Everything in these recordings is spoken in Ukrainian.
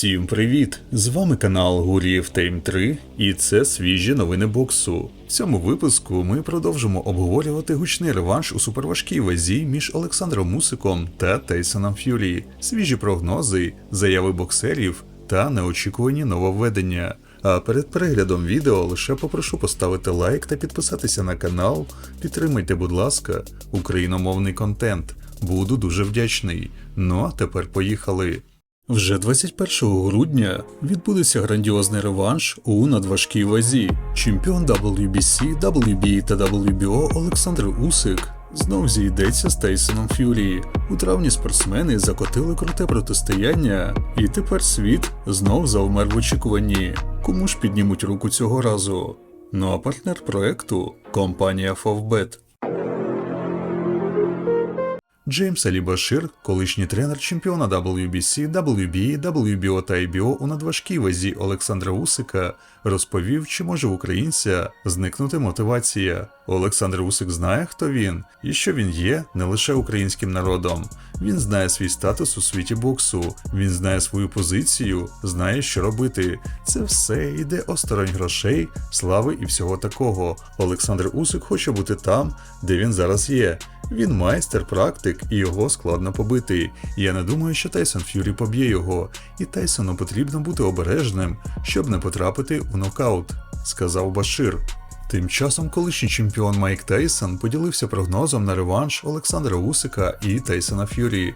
Всім привіт! З вами канал Гурієв Тейм 3 і це свіжі новини боксу. В цьому випуску ми продовжимо обговорювати гучний реванш у суперважкій вазі між Олександром Мусиком та Тейсоном Ф'юрі, свіжі прогнози, заяви боксерів та неочікувані нововведення. А перед переглядом відео лише попрошу поставити лайк та підписатися на канал. Підтримайте, будь ласка, україномовний контент. Буду дуже вдячний. Ну а тепер поїхали. Вже 21 грудня відбудеться грандіозний реванш у надважкій вазі. Чемпіон WBC, WBA та WBO Олександр Усик знов зійдеться з Тейсоном Ф'юрі. У травні спортсмени закотили круте протистояння, і тепер світ знов завмер в очікуванні. Кому ж піднімуть руку цього разу? Ну а партнер проекту компанія Favbet. Джеймс Алі Башир, колишній тренер чемпіона WBC, WBA, WBO та IBO у надважкій вазі Олександра Усика, розповів, чи може в українця зникнути мотивація. Олександр Усик знає, хто він і що він є не лише українським народом. Він знає свій статус у світі боксу, він знає свою позицію, знає, що робити. Це все йде осторонь грошей, слави і всього такого. Олександр Усик хоче бути там, де він зараз є. Він майстер, практик, і його складно побити. Я не думаю, що Тайсон Ф'юрі поб'є його, і Тайсону потрібно бути обережним, щоб не потрапити у нокаут, сказав Башир. Тим часом колишній чемпіон Майк Тейсон поділився прогнозом на реванш Олександра Усика і Тейсона Ф'юрі.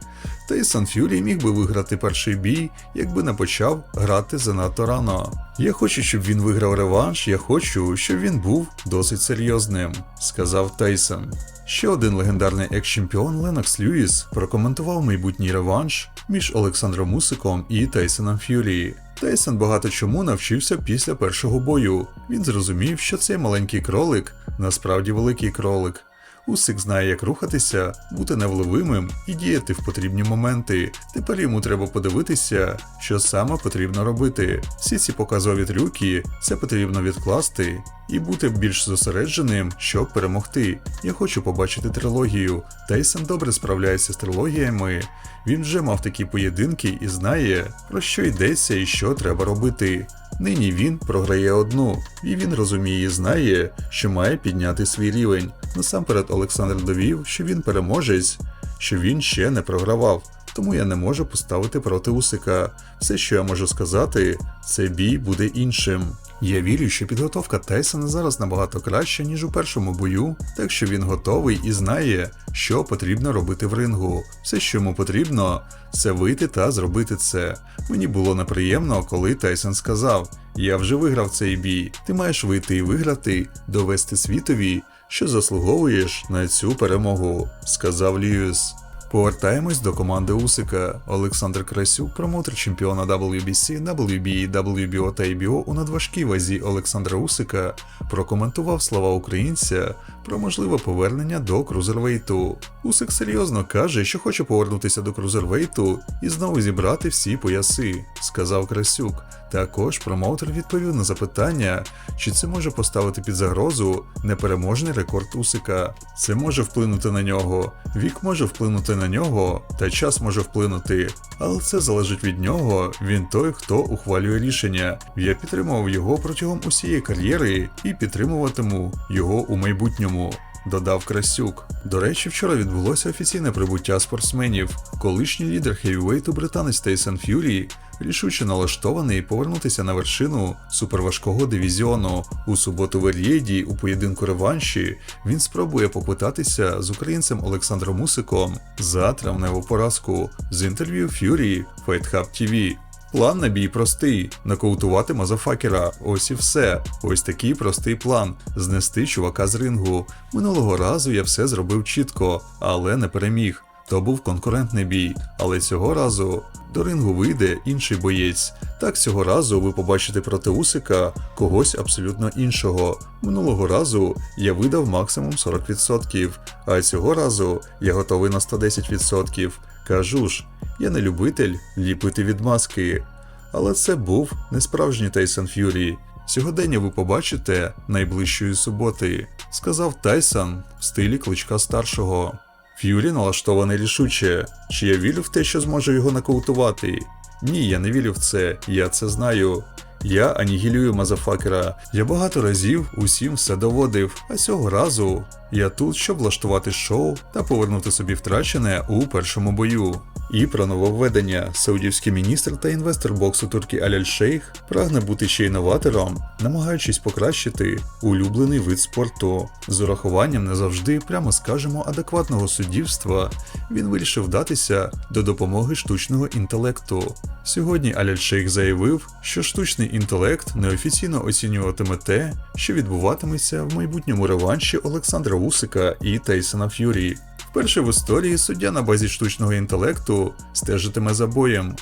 Тейсон Ф'юрі міг би виграти перший бій, якби не почав грати занадто рано. Я хочу, щоб він виграв реванш, я хочу, щоб він був досить серйозним, сказав Тейсон. Ще один легендарний екс-чемпіон Ленокс Льюіс прокоментував майбутній реванш між Олександром Усиком і Тейсоном Ф'юрі. Тейсон багато чому навчився після першого бою. Він зрозумів, що цей маленький кролик насправді великий кролик. Усик знає, як рухатися, бути невловимим і діяти в потрібні моменти. Тепер йому треба подивитися, що саме потрібно робити. Всі ці показові трюки це потрібно відкласти і бути більш зосередженим, щоб перемогти. Я хочу побачити трилогію. Тейсон добре справляється з трилогіями. Він вже мав такі поєдинки і знає, про що йдеться і що треба робити. Нині він програє одну, і він розуміє і знає, що має підняти свій рівень. Насамперед Олександр довів, що він переможець, що він ще не програвав. Тому я не можу поставити проти Усика. Все, що я можу сказати, це бій буде іншим. Я вірю, що підготовка Тайсона зараз набагато краща, ніж у першому бою, так що він готовий і знає, що потрібно робити в рингу. Все, що йому потрібно, це вийти та зробити це. Мені було неприємно, коли Тайсон сказав: Я вже виграв цей бій, ти маєш вийти і виграти, довести світові, що заслуговуєш на цю перемогу, сказав Льюіс. Повертаємось до команди Усика. Олександр Красюк, промоутер чемпіона WBC, WBA, WBO та IBO у надважкій вазі Олександра Усика прокоментував слова українця про можливе повернення до крузервейту. Усик серйозно каже, що хоче повернутися до крузервейту і знову зібрати всі пояси, сказав Красюк. Також промоутер відповів на запитання, чи це може поставити під загрозу непереможний рекорд Усика. Це може вплинути на нього, вік може вплинути на нього, та час може вплинути. Але це залежить від нього. Він той, хто ухвалює рішення. Я підтримував його протягом усієї кар'єри і підтримуватиму його у майбутньому. Додав Красюк. До речі, вчора відбулося офіційне прибуття спортсменів. Колишній лідер хевівейту британець Тейсон Ф'юрі рішуче налаштований повернутися на вершину суперважкого дивізіону. У суботу в Ер'єді у поєдинку реванші він спробує поквитатися з українцем Олександром Мусиком за травневу поразку з інтерв'ю Ф'юрі Fight Hub TV. План на бій простий: нокаутувати мазафакера. Ось і все. Ось такий простий план: знести чувака з рингу. Минулого разу я все зробив чітко, але не переміг. То був конкурентний бій, але цього разу до рингу вийде інший боєць. Так цього разу ви побачите проти Усика когось абсолютно іншого. Минулого разу я видав максимум 40%, а цього разу я готовий на 110%. Кажу ж, я не любитель ліпити від маски. Але це був не справжній Тайсон Ф'юрі. Сьогодення ви побачите найближчої суботи, сказав Тайсон в стилі кличка старшого. Ф'юрі налаштований рішуче, чи я вірю в те, що зможу його нокаутувати. Ні, я не вірю в це, я це знаю. Я анігілюю мазафакера. Я багато разів усім все доводив, а цього разу я тут, щоб влаштувати шоу та повернути собі втрачене у першому бою. І про нововведення. Саудівський міністр та інвестор боксу Туркі Аляль Шейх прагне бути ще й новатором, намагаючись покращити улюблений вид спорту. З урахуванням не завжди, прямо скажемо, адекватного суддівства, він вирішив вдатися до допомоги штучного інтелекту. Сьогодні Аляль Шейх заявив, що штучний інтелект неофіційно оцінюватиме те, що відбуватиметься в майбутньому реванші Олександра Усика і Тейсона Ф'юрі. Вперше в історії суддя на базі штучного інтелекту стежитиме за боєм.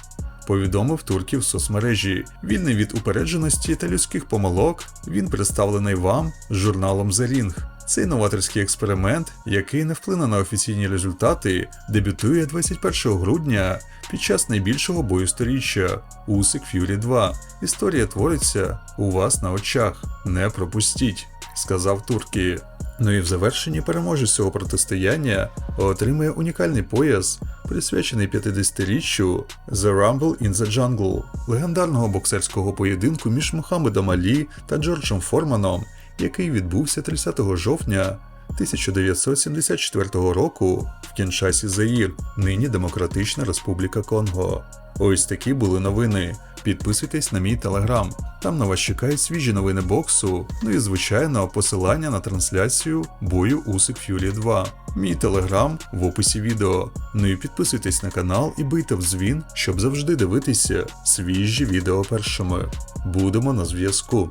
Повідомив турків в соцмережі. Вільний від упередженості та людських помилок, він представлений вам журналом The Ring. Цей новаторський експеримент, який не вплине на офіційні результати, дебютує 21 грудня під час найбільшого бою сторіччя Усик Ф'юрі 2. Історія твориться у вас на очах. Не пропустіть, сказав Туркі. Ну і в завершенні переможець цього протистояння отримає унікальний пояс, присвячений 50-річчю The Rumble in the Jungle, легендарного боксерського поєдинку між Мухаммедом Алі та Джорджем Форманом, який відбувся 30 жовтня 1974 року в Кіншасі Заїр, нині Демократична Республіка Конго. Ось такі були новини. Підписуйтесь на мій телеграм. Там на вас чекають свіжі новини боксу. Ну і звичайно, посилання на трансляцію бою Усик Фюрі 2. Мій телеграм в описі відео. Ну і підписуйтесь на канал і бийте в дзвін, щоб завжди дивитися свіжі відео першими. Будемо на зв'язку.